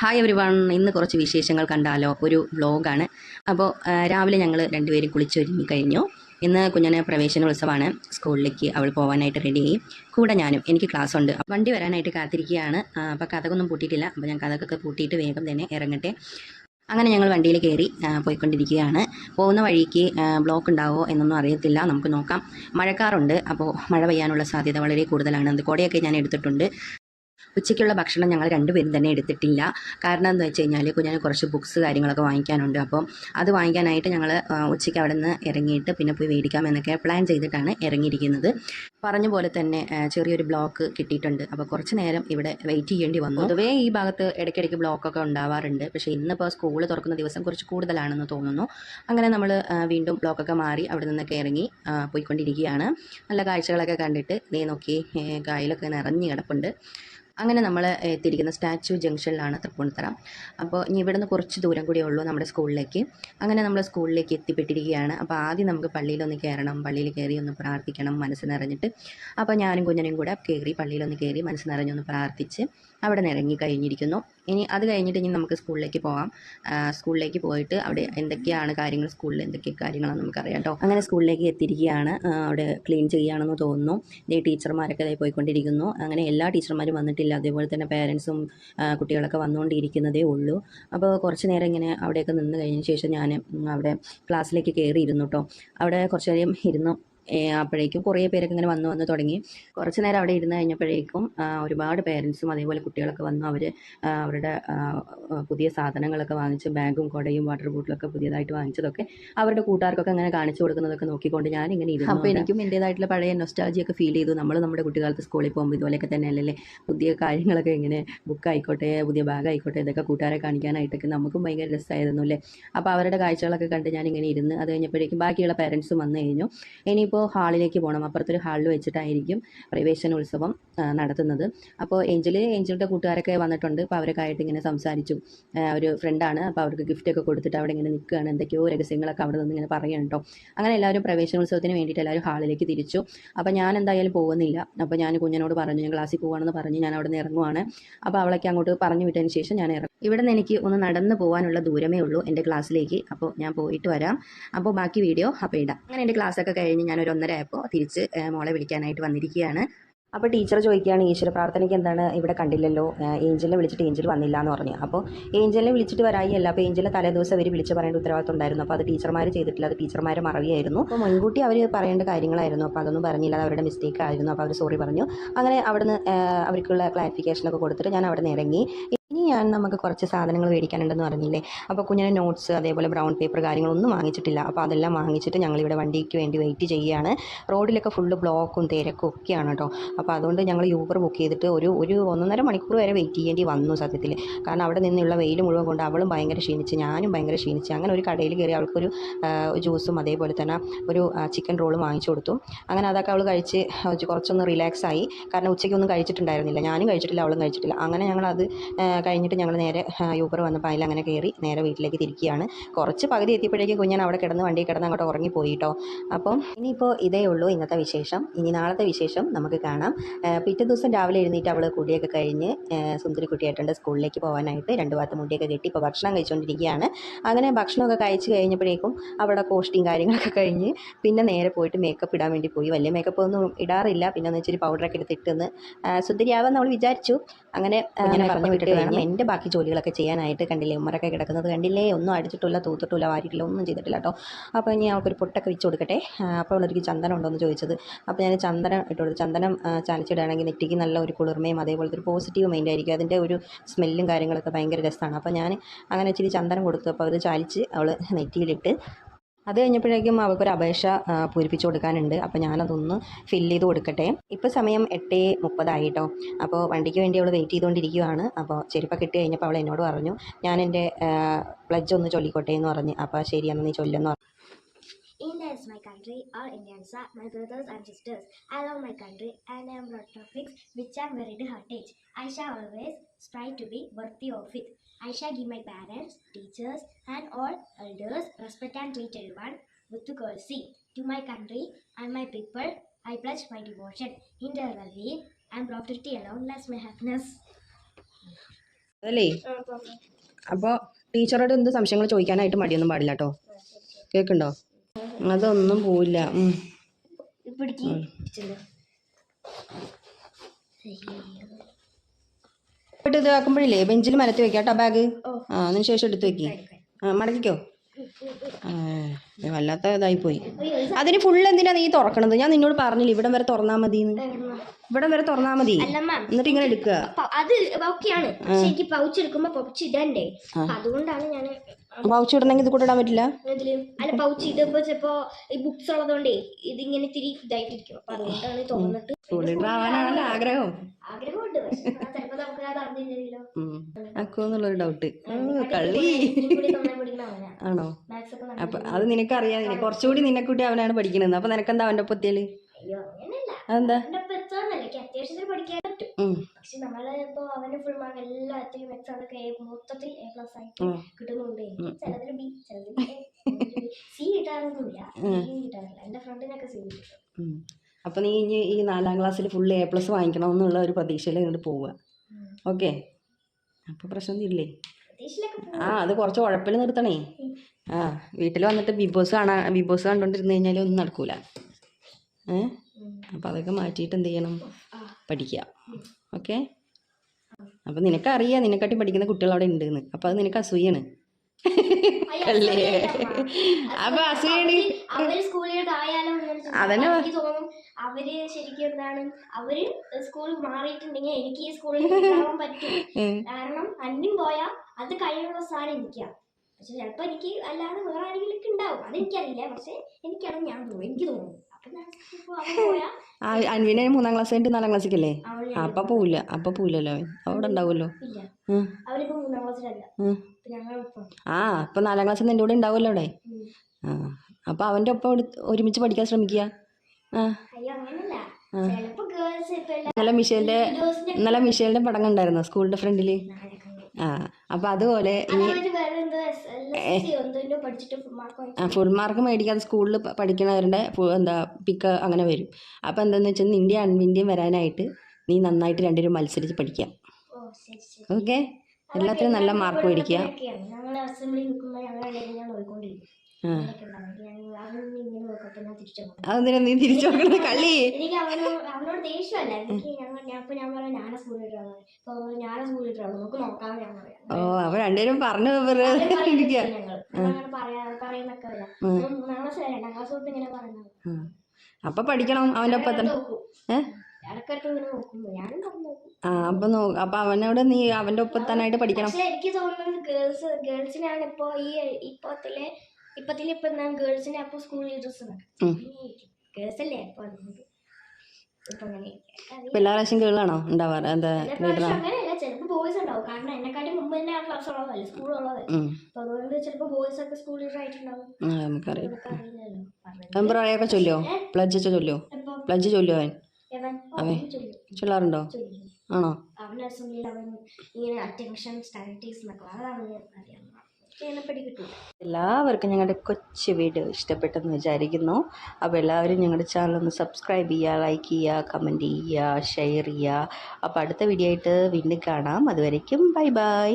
Hi every one ഇന്ന് കുറച്ച് വിശേഷങ്ങൾ കണ്ടാലോ? ഒരു വ്ലോഗാണ് അപ്പോൾ രാവിലെ ഞങ്ങൾ രണ്ടുപേരും കുളിച്ചൊരുങ്ങി കഴിഞ്ഞു. ഇന്ന് കുഞ്ഞിനെ പ്രവേശന ഉത്സവമാണ്. സ്കൂളിലേക്ക് അവൾ പോകാനായിട്ട് റെഡിയായി കൂടെ ഞാനും. എനിക്ക് ക്ലാസ് ഉണ്ട്. വണ്ടി വരാനായിട്ട് കാത്തിരിക്കുകയാണ്. അപ്പോൾ കഥകൊന്നും പൂട്ടിയിട്ടില്ല. അപ്പോൾ ഞാൻ കഥകൊക്കെ പൂട്ടിയിട്ട് വേഗം തന്നെ ഇറങ്ങട്ടെ. അങ്ങനെ ഞങ്ങൾ വണ്ടിയിൽ കയറി പോയിക്കൊണ്ടിരിക്കുകയാണ്. പോകുന്ന വഴിക്ക് ബ്ലോക്ക് ഉണ്ടാവോ എന്നൊന്നും അറിയത്തില്ല. നമുക്ക് നോക്കാം. മഴക്കാറുണ്ട്. അപ്പോൾ മഴ പെയ്യാനുള്ള സാധ്യത വളരെ കൂടുതലാണ്. അത് കുടയൊക്കെ ഞാൻ എടുത്തിട്ടുണ്ട്. ഉച്ചയ്ക്കുള്ള ഭക്ഷണം ഞങ്ങൾ രണ്ടുപേരും തന്നെ എടുത്തിട്ടില്ല. കാരണം എന്താ വെച്ച് കഴിഞ്ഞാൽ കുഞ്ഞിന് കുറച്ച് ബുക്സ് കാര്യങ്ങളൊക്കെ വാങ്ങിക്കാനുണ്ട്. അപ്പോൾ അത് വാങ്ങിക്കാനായിട്ട് ഞങ്ങൾ ഉച്ചയ്ക്ക് അവിടെ നിന്ന് ഇറങ്ങിയിട്ട് പിന്നെ പോയി മേടിക്കാം എന്നൊക്കെ പ്ലാൻ ചെയ്തിട്ടാണ് ഇറങ്ങിയിരിക്കുന്നത്. പറഞ്ഞ പോലെ തന്നെ ചെറിയൊരു ബ്ലോക്ക് കിട്ടിയിട്ടുണ്ട്. അപ്പോൾ കുറച്ച് നേരം ഇവിടെ വെയിറ്റ് ചെയ്യേണ്ടി വന്നു. പൊതുവേ ഈ ഭാഗത്ത് ഇടയ്ക്കിടയ്ക്ക് ബ്ലോക്കൊക്കെ ഉണ്ടാവാറുണ്ട്. പക്ഷേ ഇന്നിപ്പോൾ സ്കൂൾ തുറക്കുന്ന ദിവസം കുറച്ച് കൂടുതലാണെന്ന് തോന്നുന്നു. അങ്ങനെ നമ്മൾ വീണ്ടും ബ്ലോക്കൊക്കെ മാറി അവിടെ നിന്നൊക്കെ ഇറങ്ങി പോയിക്കൊണ്ടിരിക്കുകയാണ്. നല്ല കാഴ്ചകളൊക്കെ കണ്ടിട്ട് നീ നോക്കി കായലൊക്കെ നിറഞ്ഞു കിടപ്പുണ്ട്. അങ്ങനെ നമ്മൾ എത്തിയിരിക്കുന്ന സ്റ്റാച്യു ജംഗ്ഷനിലാണ് തൃപ്പൂണിത്തറ. അപ്പോൾ ഇനി ഇവിടുന്ന് കുറച്ച് ദൂരം കൂടി ഉള്ളൂ നമ്മുടെ സ്കൂളിലേക്ക്. അങ്ങനെ നമ്മൾ സ്കൂളിലേക്ക് എത്തിപ്പെട്ടിരിക്കുകയാണ്. അപ്പോൾ ആദ്യം നമുക്ക് പള്ളിയിലൊന്ന് കയറണം പള്ളിയിൽ കയറി ഒന്ന് പ്രാർത്ഥിക്കണം മനസ്സ് നിറഞ്ഞിട്ട്. അപ്പോൾ ഞാനും കുഞ്ഞനും കൂടെ കയറി പള്ളിയിലൊന്ന് കയറി മനസ്സ് നിറഞ്ഞൊന്ന് പ്രാർത്ഥിച്ച് അവിടെ നിന്ന് ഇറങ്ങി കഴിഞ്ഞിരിക്കുന്നു. ഇനി അത് കഴിഞ്ഞിട്ട് ഇനി നമുക്ക് സ്കൂളിലേക്ക് പോകാം സ്കൂളിലേക്ക് പോയിട്ട് അവിടെ എന്തൊക്കെയാണ് കാര്യങ്ങൾ? സ്കൂളിൽ എന്തൊക്കെ കാര്യങ്ങളാണ് നമുക്കറിയാം കേട്ടോ അങ്ങനെ സ്കൂളിലേക്ക് എത്തിയിരിക്കുകയാണ്. അവിടെ ക്ലീൻ ചെയ്യുകയാണെന്ന് തോന്നുന്നു. ഇനി ടീച്ചർമാരൊക്കെ ദേ പോയിക്കൊണ്ടിരിക്കുന്നു. അങ്ങനെ എല്ലാ ടീച്ചർമാരും വന്നിട്ടില്ല. അതേപോലെ തന്നെ പേരൻസും കുട്ടികളൊക്കെ വന്നുകൊണ്ടിരിക്കുന്നതേ ഉള്ളൂ. അപ്പോൾ കുറച്ച് നേരം ഇങ്ങനെ അവിടെയൊക്കെ നിന്ന് കഴിഞ്ഞ ശേഷം ഞാൻ അവിടെ ക്ലാസ്സിലേക്ക് കയറി ഇരുന്നു കേട്ടോ അവിടെ കുറച്ച് നേരം ഇരുന്നു. അപ്പോഴേക്കും കുറേ പേരൊക്കെ ഇങ്ങനെ വന്ന് വന്ന് തുടങ്ങി. കുറച്ച് നേരം അവിടെ ഇരുന്ന് കഴിഞ്ഞപ്പോഴേക്കും ഒരുപാട് പേരൻസും അതേപോലെ കുട്ടികളൊക്കെ വന്നു. അവർ അവരുടെ പുതിയ സാധനങ്ങളൊക്കെ വാങ്ങിച്ച് ബാഗും കുടയും വാട്ടർ ബോട്ടിലൊക്കെ പുതിയതായിട്ട് വാങ്ങിച്ചതൊക്കെ അവരുടെ കൂട്ടുകാർക്കൊക്കെ അങ്ങനെ കാണിച്ചു കൊടുക്കുന്നതൊക്കെ നോക്കിക്കൊണ്ട് ഞാൻ ഇങ്ങനെ ഇരുന്നു അപ്പോൾ എനിക്കും എന്റേതായിട്ടുള്ള പഴയ നൊസ്റ്റാജിയൊക്കെ ഫീൽ ചെയ്തു. നമ്മൾ നമ്മുടെ കുട്ടികാലത്ത് സ്കൂളിൽ പോകുമ്പോൾ ഇതുപോലെയൊക്കെ തന്നെ അല്ലല്ലേ പുതിയ കാര്യങ്ങളൊക്കെ ഇങ്ങനെ ബുക്ക് ആയിക്കോട്ടെ പുതിയ ബാഗ് ആയിക്കോട്ടെ ഇതൊക്കെ കൂട്ടുകാരെ കാണിക്കാനായിട്ടൊക്കെ നമുക്കും ഭയങ്കര രസമായിരുന്നു അല്ലേ? അപ്പോൾ അവരുടെ കാഴ്ചകളൊക്കെ കണ്ട് ഞാനിങ്ങനെ ഇരുന്ന് അത് കഴിഞ്ഞപ്പോഴേക്കും ബാക്കിയുള്ള പേരൻസും വന്നു കഴിഞ്ഞു. ഇനിയിപ്പോൾ ഹാളിലേക്ക് പോകണം. അപ്പുറത്തൊരു ഹാളിൽ വെച്ചിട്ടായിരിക്കും പ്രവേശനോത്സവം നടത്തുന്നത്. അപ്പോൾ ഏഞ്ചൽ ഏഞ്ചലിന്റെ കൂട്ടുകാരൊക്കെ വന്നിട്ടുണ്ട്. അപ്പോൾ അവരൊക്കെ ആയിട്ട് ഇങ്ങനെ സംസാരിച്ചു. ഒരു ഫ്രണ്ടാണ് അപ്പോൾ അവർക്ക് ഗിഫ്റ്റൊക്കെ കൊടുത്തിട്ട് അവിടെ ഇങ്ങനെ നിൽക്കുകയാണ്. എന്തൊക്കെയോ രഹസ്യങ്ങളൊക്കെ അവിടെ നിന്ന് ഇങ്ങനെ പറയണം കേട്ടോ. അങ്ങനെ എല്ലാവരും പ്രവേശന ഉത്സവത്തിന് വേണ്ടിയിട്ട് എല്ലാവരും ഹാളിലേക്ക് തിരിച്ചു. അപ്പോൾ ഞാൻ എന്തായാലും പോകുന്നില്ല. അപ്പോൾ ഞാൻ കുഞ്ഞിനോട് പറഞ്ഞു ഞാൻ ക്ലാസ്സിൽ പോകുകയാണെന്ന് പറഞ്ഞ്. ഞാൻ അവിടെ നിന്ന് ഇറങ്ങുവാണ്. അപ്പോൾ അവളൊക്കെ അങ്ങോട്ട് പറഞ്ഞു വിട്ടതിന് ശേഷം ഞാൻ ഇറങ്ങും. ഇവിടെ നിന്ന് എനിക്ക് ഒന്ന് നടന്നു പോകാനുള്ള ദൂരമേ ഉള്ളൂ എന്റെ ക്ലാസ്സിലേക്ക്. അപ്പോൾ ഞാൻ പോയിട്ട് വരാം. അപ്പോൾ ബാക്കി വീഡിയോ അപ്പോൾ ഇടാം. അങ്ങനെ എന്റെ ക്ലാസ്സൊക്കെ കഴിഞ്ഞ് ഞാൻ ഒരു ഒന്നര ആയപ്പോൾ തിരിച്ച് മോളെ വിളിക്കാനായിട്ട് വന്നിരിക്കുകയാണ്. അപ്പോൾ ടീച്ചർ ചോദിക്കുകയാണ് ഈശ്വര പ്രാർത്ഥനയ്ക്ക് എന്താണ് ഇവിടെ കണ്ടില്ലല്ലോ? ഏഞ്ചലിനെ വിളിച്ചിട്ട് ഏഞ്ചൽ വന്നില്ല എന്ന് പറഞ്ഞു. അപ്പോൾ ഏഞ്ചലിനെ വിളിച്ചിട്ട് വരായില്ല അപ്പോൾ ഏഞ്ചലിനെ തലേദിവസം അവർ വിളിച്ച് പറയേണ്ട ഉത്തരവാദിത്വം ഉണ്ടായിരുന്നു. അപ്പോൾ അത് ടീച്ചർമാർ ചെയ്തിട്ടില്ല അത് ടീച്ചർമാരെ മറവിയായിരുന്നു അപ്പോൾ മുൻകൂട്ടി അവർ പറയേണ്ട കാര്യങ്ങളായിരുന്നു. അപ്പോൾ അതൊന്നും പറഞ്ഞില്ല അവരുടെ മിസ്റ്റേക്ക് ആയിരുന്നു. അപ്പോൾ അവർ സോറി പറഞ്ഞു. അങ്ങനെ അവിടുന്ന് അവർക്കുള്ള ക്ലാരിഫിക്കേഷനൊക്കെ കൊടുത്തിട്ട് ഞാൻ അവിടെ നിന്ന് ഇറങ്ങി. ഇനി ഞാൻ നമുക്ക് കുറച്ച് സാധനങ്ങൾ മേടിക്കാനുണ്ടെന്ന് പറഞ്ഞില്ലേ? അപ്പോൾ കുഞ്ഞിനെ നോട്ട്സ് അതേപോലെ ബ്രൗൺ പേപ്പർ കാര്യങ്ങളൊന്നും വാങ്ങിച്ചിട്ടില്ല. അപ്പോൾ അതെല്ലാം വാങ്ങിച്ചിട്ട് ഞങ്ങളിവിടെ വണ്ടിക്ക് വേണ്ടി വെയിറ്റ് ചെയ്യുകയാണ്. റോഡിലൊക്കെ ഫുള്ള് ബ്ലോക്കും തിരക്കും ഒക്കെയാണ് കേട്ടോ അപ്പോൾ അതുകൊണ്ട് ഞങ്ങൾ യൂബർ ബുക്ക് ചെയ്തിട്ട് ഒരു ഒരു ഒന്നൊന്നര മണിക്കൂർ വരെ വെയിറ്റ് ചെയ്യേണ്ടി വന്നു സത്യത്തിൽ കാരണം അവിടെ നിന്നുള്ള വെയിൽ മുഴുവൻ കൊണ്ട് അവളും ഭയങ്കര ക്ഷീണിച്ച് ഞാനും ഭയങ്കര ക്ഷീണിച്ച്. അങ്ങനെ ഒരു കടയിൽ കയറി അവൾക്കൊരു ജ്യൂസും അതേപോലെ തന്നെ ഒരു ചിക്കൻ റോളും വാങ്ങിച്ചു കൊടുത്തു. അങ്ങനെ അതൊക്കെ അവൾ കഴിച്ച് കുറച്ചൊന്ന് റിലാക്സ് ആയി. കാരണം ഉച്ചയ്ക്കൊന്നും കഴിച്ചിട്ടുണ്ടായിരുന്നില്ല. ഞാനും കഴിച്ചിട്ടില്ല അവളും കഴിച്ചിട്ടില്ല. അങ്ങനെ ഞങ്ങളത് കഴിഞ്ഞിട്ട് ഞങ്ങൾ നേരെ യൂബർ വന്നപ്പോൾ അതിൽ അങ്ങനെ കയറി നേരെ വീട്ടിലേക്ക് തിരിക്കുകയാണ്. കുറച്ച് പകുതി എത്തിയപ്പോഴേക്കും കുഞ്ഞാൻ അവിടെ കിടന്ന് വണ്ടി കിടന്ന് അങ്ങോട്ട് ഉറങ്ങിപ്പോയി കേട്ടോ അപ്പം ഇനിയിപ്പോൾ ഇതേ ഉള്ളൂ ഇന്നത്തെ വിശേഷം. ഇനി നാളത്തെ വിശേഷം നമുക്ക് കാണാം. പിറ്റേ ദിവസം രാവിലെ എഴുന്നേറ്റ് അവൾ കുടിയൊക്കെ കഴിഞ്ഞ് സുന്ദരി കുട്ടിയായിട്ടുണ്ട് സ്കൂളിലേക്ക് പോകാനായിട്ട് രണ്ട് ഭാഗത്ത് മുടിയൊക്കെ കെട്ടി ഇപ്പോൾ ഭക്ഷണം കഴിച്ചുകൊണ്ടിരിക്കുകയാണ് അങ്ങനെ ഭക്ഷണമൊക്കെ കഴിച്ച് കഴിഞ്ഞപ്പോഴേക്കും അവിടെ കോസ്റ്റിയും കാര്യങ്ങളൊക്കെ കഴിഞ്ഞ് പിന്നെ നേരെ പോയിട്ട് മേക്കപ്പ് ഇടാൻ വേണ്ടി പോയി. വലിയ മേക്കപ്പ് ഒന്നും ഇടാറില്ല. പിന്നെ ഒന്ന് ഇച്ചിരി പൗഡറൊക്കെ എടുത്തിട്ടെന്ന് സുന്ദരിയാവാൻ നമ്മൾ വിചാരിച്ചു. അങ്ങനെ അങ്ങനെ പറഞ്ഞു വിട്ടിട്ട് വേണം എന്റെ ബാക്കി ജോലികളൊക്കെ ചെയ്യാനായിട്ട് കണ്ടില്ലേ? ഉമ്മറൊക്കെ കിടക്കുന്നത് കണ്ടില്ലേ? ഒന്നും അടിച്ചിട്ടില്ല തൂത്തിട്ടില്ല വാരിയിട്ടില്ല ഒന്നും ചെയ്തിട്ടില്ല കേട്ടോ. അപ്പോൾ ഇനി അവൾക്കൊരു പൊട്ടൊക്കെ വെച്ച് കൊടുക്കട്ടെ. അപ്പോൾ അവളൊരു ചന്ദനം ഉണ്ടോയെന്ന് ചോദിച്ചത്. അപ്പോൾ ഞാൻ ചന്ദനം ഇട്ട് കൊടുത്തു ചന്ദനം ചാലിച്ചിടുകയാണെങ്കിൽ നെറ്റിക്ക് നല്ല ഒരു കുളിർമയും അതേപോലത്തെ ഒരു പോസിറ്റീവ് മൈൻഡ് ആയിരിക്കും. അതിന്റെ ഒരു സ്മെല്ലും കാര്യങ്ങളൊക്കെ ഭയങ്കര രസമാണ്. അപ്പോൾ ഞാൻ അങ്ങനെ ഇച്ചിരി ചന്ദനം കൊടുത്തു. അപ്പോൾ അവർ ചാലിച്ച് അവൾ നെറ്റിയിലിട്ട് അത് കഴിഞ്ഞപ്പോഴേക്കും അവൾക്കൊരു അപേക്ഷ പൂരിപ്പിച്ചു കൊടുക്കാനുണ്ട്. അപ്പോൾ ഞാനതൊന്ന് ഫില്ല് ചെയ്ത് കൊടുക്കട്ടെ. ഇപ്പോൾ സമയം എട്ട് മുപ്പതായി കേട്ടോ അപ്പോൾ വണ്ടിക്ക് വേണ്ടി അവൾ വെയിറ്റ് ചെയ്തുകൊണ്ടിരിക്കുകയാണ് അപ്പോൾ ചെരുപ്പൊക്കെ കിട്ടി കഴിഞ്ഞപ്പോൾ അവൾ എന്നോട് പറഞ്ഞു ഞാൻ എന്റെ പ്ലജ് ഒന്ന് ചൊല്ലിക്കോട്ടെ എന്ന് പറഞ്ഞ്. അപ്പോൾ ശരി എന്നാൽ നീ ചൊല്ലെന്ന് പറഞ്ഞു. Country, or Indians are my brothers and sisters. I love my country and I am proud of it, which I am very heritage. I shall always strive to be worthy of it. I shall give my parents, teachers, and all elders respect and treat everyone with courtesy. To my country and my people, I pledge my devotion. In their well-being and property alone less my happiness. അതല്ലേ അപ്പോൾ ടീച്ചറോട് എന്ത് സംശയങ്ങൾ ചോദിക്കാനായിട്ട് മടിയൊന്നും പാടില്ല കേട്ടോ കേൾക്കുണ്ടോ അതൊന്നും പോവില്ല. പോയിട്ട് ഇത് ആക്കുമ്പോഴില്ലേ ബെഞ്ചിൽ മരത്തി വെക്കാം കേട്ടോ ബാഗ്. ആ അതിന് ശേഷം എടുത്ത് വെക്കി. ആ മടക്കിക്കോ. വല്ലാത്ത ഇതായി പോയി അതിന് ഫുൾ എന്തിനാ നീ തുറക്കണത്? ഞാൻ നിന്നോട് പറഞ്ഞില്ല ഇവിടം വരെ തുറന്നാ മതി ഇവിടം വരെ തുറന്നാ മതി. എന്നിട്ട് ഇങ്ങനെ എടുക്കുക. അത് ഓക്കെയാണ് എനിക്ക് പൗച്ച് എടുക്കുമ്പോ പൗച്ച് ഇടണ്ടേ. അതുകൊണ്ടാണ് ഞാൻ പൗച്ച് ഇടണമെങ്കിൽ ഇത് കൂടെ ഇടാൻ പറ്റില്ല? അല്ല പൗച്ച് ഇതിപ്പോ ചിലപ്പോ ഈ ബുക്സ് ഉള്ളതുകൊണ്ടേ ഇതിങ്ങനെ തിരി ഇതായിട്ടിരിക്കും. അപ്പൊ അതുകൊണ്ടാണ് തുറന്നിട്ട് ആവാനാണല്ലോ ആഗ്രഹം. ആഗ്രഹമുണ്ട് ചിലപ്പോ നമുക്ക് അത് അറിഞ്ഞില്ലല്ലോ അക്കുന്നുള്ളൊരു ഡൗട്ട് കള്ളി ആണോ? അപ്പൊ അത് നിനക്കറിയാം. നിന്നെ കുറച്ചുകൂടി നിന്നെക്കൂട്ടി അവനാണ് പഠിക്കണത്. അപ്പൊ നിനക്കെന്താ അവന്റെ ഒപ്പത്തിയാൽ അതെന്താ അവന്റെ ഒപ്പം എത്താന്നല്ല എനിക്ക് അത്യാവശ്യത്തിന് പഠിക്കാൻ പറ്റും ഉം. പക്ഷെ നമ്മൾ ഇപ്പൊ അവന് ഫുൾ മാർക്ക് എല്ലാത്തിലും എക്സാമൊക്കെ മൊത്തത്തിൽ എ പ്ലസ് ആയിട്ട്. കിട്ടുന്നുണ്ട്. ചിലതിൽ ബി ചിലതിന് സി കിട്ടാറൊന്നുമില്ല. കിട്ടാറില്ല. എന്റെ ഫ്രണ്ടിനൊക്കെ സി കിട്ടും. അപ്പൊ നീ ഇനി ഈ നാലാം ക്ലാസ്സിൽ ഫുൾ എ പ്ലസ് വാങ്ങിക്കണം എന്നുള്ള ഒരു പ്രതീക്ഷയിൽ ഇങ്ങോട്ട് പോവുക. ഓക്കെ അപ്പൊ പ്രശ്നം തീരില്ലേ? പ്രതീക്ഷയിലൊക്കെ ആ അത് കുറച്ച് ഉഴപ്പിൽ നിർത്തണേ. ആ വീട്ടിൽ വന്നിട്ട് ബിഗ് ബോസ് കാണാൻ ബിഗ് ബോസ് കണ്ടോണ്ടിരുന്നു കഴിഞ്ഞാൽ ഒന്നും നടക്കൂല. ഏ? അപ്പം അതൊക്കെ മാറ്റിയിട്ട് എന്ത് ചെയ്യണം? പഠിക്കുക ഓക്കെ? അപ്പം നിനക്കറിയാം നിന്നെക്കാട്ടി പഠിക്കുന്ന കുട്ടികൾ അവിടെ ഉണ്ടെന്ന്. അപ്പം അത് നിനക്ക് അസൂയാണ്. അല്ലേ? അപ്പൊ അസൂയാണ്. അതന്നെ. തോന്നും അവർ ശരിക്കും എന്താണ് അവർ സ്കൂൾ മാറിയിട്ടുണ്ടെങ്കിൽ എനിക്ക് ഈ സ്കൂളിൽ പറ്റും. കാരണം അന്യം പോയാൽ അത് കഴിയുള്ള സാധനം എനിക്കാ പക്ഷെ ചിലപ്പോ എനിക്ക് അല്ലാതെ വേറെ ആരെങ്കിലും ഉണ്ടാവും. അതെനിക്കറിയില്ല പക്ഷെ എനിക്കാണ് ഞാൻ തോന്നും എനിക്ക് തോന്നുന്നു അൻവിനെ മൂന്നാം ക്ലാസ് കഴിഞ്ഞിട്ട് നാലാം ക്ലാസ്സിക്കല്ലേ അപ്പൊ പോവില്ല അപ്പൊ പോവില്ലല്ലോ അവൻ. അവിടെ ഉണ്ടാവുമല്ലോ. ആ. അപ്പൊ നാലാം ക്ലാസ് എന്റെ കൂടെ ഉണ്ടാവുമല്ലോ അവിടെ. ആ. അപ്പൊ അവന്റെ ഒപ്പം ഒരുമിച്ച് പഠിക്കാൻ ശ്രമിക്കുക. ആ. മിഷേലിന്റെ നല്ല മിഷേലിന്റെ ഗേൾസ് സ്കൂളിന്റെ ഫ്രണ്ടിൽ ഇന്നലെ പടം കണ്ടായിരുന്നു ആ അപ്പം അതുപോലെ ഇനി ഫുൾ മാർക്ക് മേടിക്കാതെ സ്കൂളിൽ പഠിക്കുന്നവരുടെ എന്താ പിക്ക് അങ്ങനെ വരും. അപ്പോൾ എന്താന്ന് വെച്ചാൽ നിന്റെ അൺവിന്റെയും വരാനായിട്ട് നീ നന്നായിട്ട് രണ്ടുപേരും മത്സരിച്ച് പഠിക്കാം. ഓക്കെ? എല്ലാത്തിനും നല്ല മാർക്ക് മേടിക്കുക അതെന്തിനാ നീ തിരിച്ചു നോക്കണത്? കള്ളി. എനിക്ക് അവനോട് ദേഷ്യമല്ല. എനിക്ക് ഞങ്ങൾ ഞാൻ ഇപ്പൊ ഞാൻ പറയാം ഞാനാ സ്കൂളിൽ ഞാനാ സ്കൂളിൽ നമുക്ക് ഞാൻ പറയാം. ഓ അവ രണ്ടുപേരും പറഞ്ഞു ഇരിക്കുക അപ്പം പഠിക്കണം അവന്റെ ഒപ്പം തന്നെ. ആ അപ്പൊ നോ അപ്പൊ അവനോട് നീ അവന്റെ ഒപ്പത്തനായിട്ട് പഠിക്കണം. എനിക്ക് തോന്നുന്നത് ഗേൾസ് ഗേൾസിനാണ് ഇപ്പോ ഈ ഇപ്പത്തിലെ ഇപ്പത്തിലെ ഇപ്പൊ ഞാൻ ഗേൾസിനെ അപ്പൊ സ്കൂൾ ഉം. ഗേൾസ് അല്ലേ അപ്പൊ എല്ലാ പ്രാവശ്യം കേളാണോ ഉണ്ടാവാറ്? എന്താ അങ്ങനെയല്ല ചിലപ്പോ ബോയ്സ് ഉണ്ടാവും. കാരണം എന്നെക്കാട്ടി മുമ്പ് തന്നെ ആ ക്ലാസ് ഉള്ളതല്ലേ സ്കൂൾ ഉള്ളതല്ലേ. അപ്പൊ അതുകൊണ്ട് ചിലപ്പോ ബോയ്സ് ഒക്കെ സ്കൂൾ ലീഡർ ആയിട്ടുണ്ടാവും നമുക്കറിയാം. പറഞ്ഞത്. ചൊല്ലോ പ്ലജ് ചൊല്ലോ പ്ലജ് ചൊല്ലോ അവൻ? അവൻ. ചൊല്ലാറുണ്ടോ? ആണോ? അവൻ അസംബ്ലിയിൽ അവൻ ഇങ്ങനെ അറ്റൻഷൻ സ്റ്റാറ്റീസ് എന്നൊക്കെ അതാണ് അറിയാം എല്ലാവർക്കും ഞങ്ങളുടെ കൊച്ചു വീഡിയോ ഇഷ്ടപ്പെട്ടെന്ന് വിചാരിക്കുന്നു. അപ്പോൾ എല്ലാവരും ഞങ്ങളുടെ ചാനൽ ഒന്ന് സബ്സ്ക്രൈബ് ചെയ്യുക ലൈക്ക് ചെയ്യുക കമന്റ് ചെയ്യുക ഷെയർ ചെയ്യുക. അപ്പോൾ അടുത്ത വീഡിയോ ആയിട്ട് വീണ്ടും കാണാം. അതുവരയ്ക്കും ബൈ ബൈ